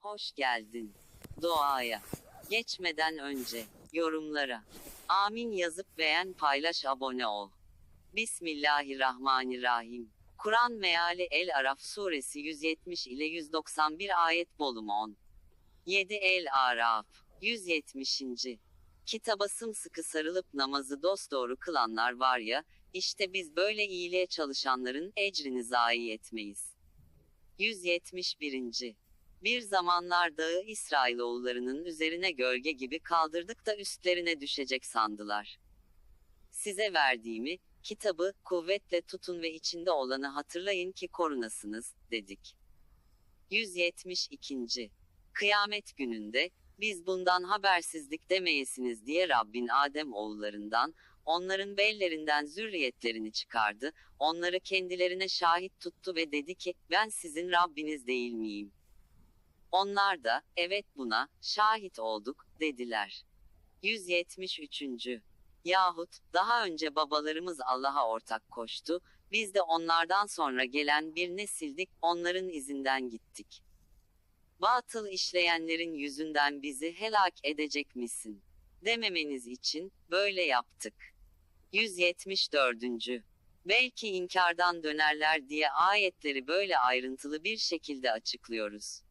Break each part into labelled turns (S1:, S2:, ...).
S1: Hoş geldin. Doğaya. Geçmeden önce, yorumlara. Amin yazıp beğen paylaş abone ol. Bismillahirrahmanirrahim. Kur'an meali El Araf suresi 170 ile 191 ayet bölümü 10. 7 El Araf 170. Kitaba sımsıkı sarılıp namazı dosdoğru kılanlar var ya, işte biz böyle iyiliğe çalışanların ecrini zayi etmeyiz. 171. Bir zamanlar dağı İsrailoğullarının üzerine gölge gibi kaldırdık da üstlerine düşecek sandılar. Size verdiğimi, kitabı, kuvvetle tutun ve içinde olanı hatırlayın ki korunasınız, dedik. 172. Kıyamet gününde, biz bundan habersizlik demeyesiniz diye Rabbin Adem oğullarından, onların bellerinden zürriyetlerini çıkardı, onları kendilerine şahit tuttu ve dedi ki, ben sizin Rabbiniz değil miyim? Onlar da, evet buna, şahit olduk, dediler. 173. Yahut, daha önce babalarımız Allah'a ortak koştu, biz de onlardan sonra gelen bir nesildik, onların izinden gittik. Batıl işleyenlerin yüzünden bizi helak edecek misin? Dememeniz için, böyle yaptık. 174. Belki inkardan dönerler diye ayetleri böyle ayrıntılı bir şekilde açıklıyoruz.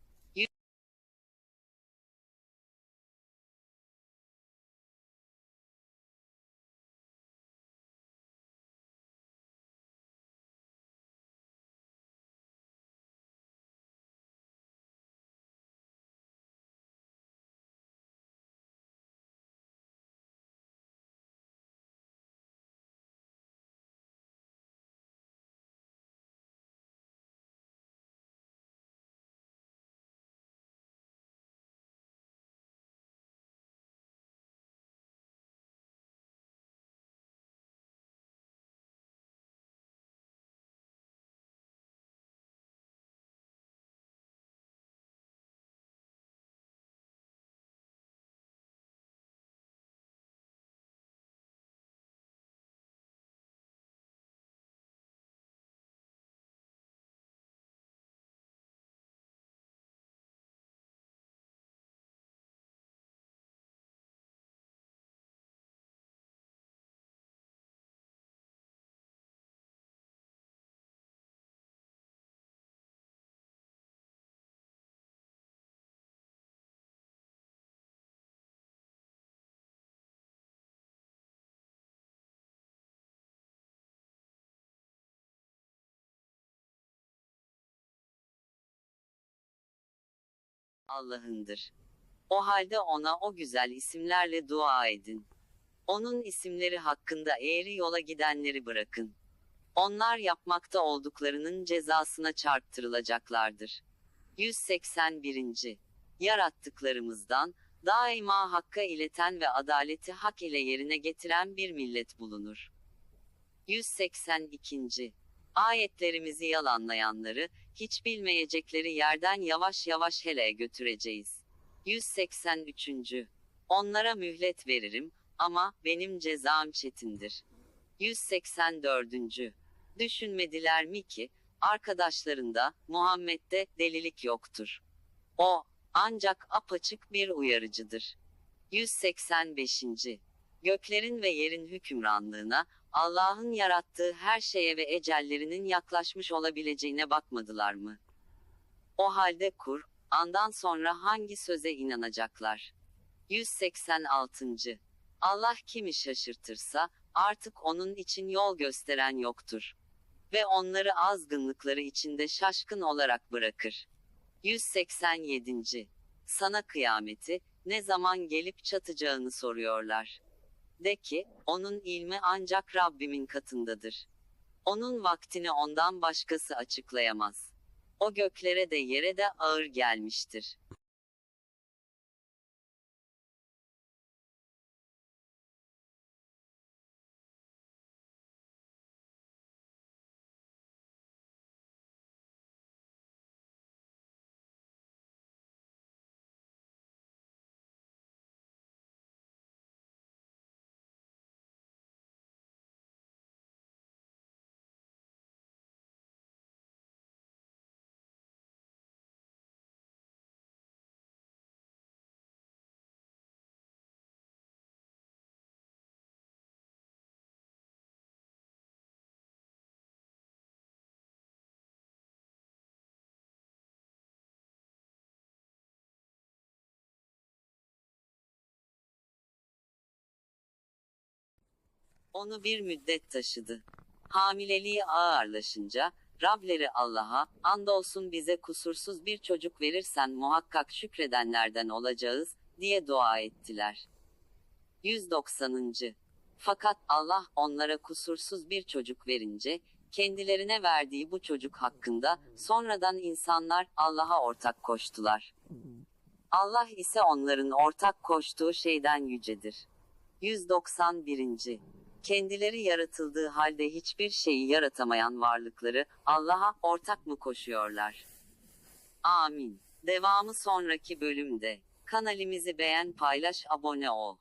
S1: Allah'ındır. O halde ona o güzel isimlerle dua edin. Onun isimleri hakkında eğri yola gidenleri bırakın. Onlar yapmakta olduklarının cezasına çarptırılacaklardır. 181. Yarattıklarımızdan, daima hakka ileten ve adaleti hak ile yerine getiren bir millet bulunur. 182. Ayetlerimizi yalanlayanları, hiç bilmeyecekleri yerden yavaş yavaş heleye götüreceğiz. 183. Onlara mühlet veririm, ama benim cezam çetindir. 184. Düşünmediler mi ki, arkadaşlarında, Muhammed'de, delilik yoktur. O, ancak apaçık bir uyarıcıdır. 185. Göklerin ve yerin hükümranlığına, Allah'ın yarattığı her şeye ve ecellerinin yaklaşmış olabileceğine bakmadılar mı? O halde kur, andan sonra hangi söze inanacaklar? 186. Allah kimi şaşırtırsa, artık onun için yol gösteren yoktur. Ve onları azgınlıkları içinde şaşkın olarak bırakır. 187. Sana kıyameti, ne zaman gelip çatacağını soruyorlar. De ki, onun ilmi ancak Rabbimin katındadır. Onun vaktini ondan başkası açıklayamaz. O göklere de yere de ağır gelmiştir. Onu bir müddet taşıdı. Hamileliği ağırlaşınca, Rableri Allah'a, andolsun bize kusursuz bir çocuk verirsen muhakkak şükredenlerden olacağız, diye dua ettiler. 190. Fakat Allah onlara kusursuz bir çocuk verince, kendilerine verdiği bu çocuk hakkında, sonradan insanlar Allah'a ortak koştular. Allah ise onların ortak koştuğu şeyden yücedir. 191. Kendileri yaratıldığı halde hiçbir şeyi yaratamayan varlıkları Allah'a ortak mı koşuyorlar? Amin. Devamı sonraki bölümde. Kanalimizi beğen, paylaş, abone ol.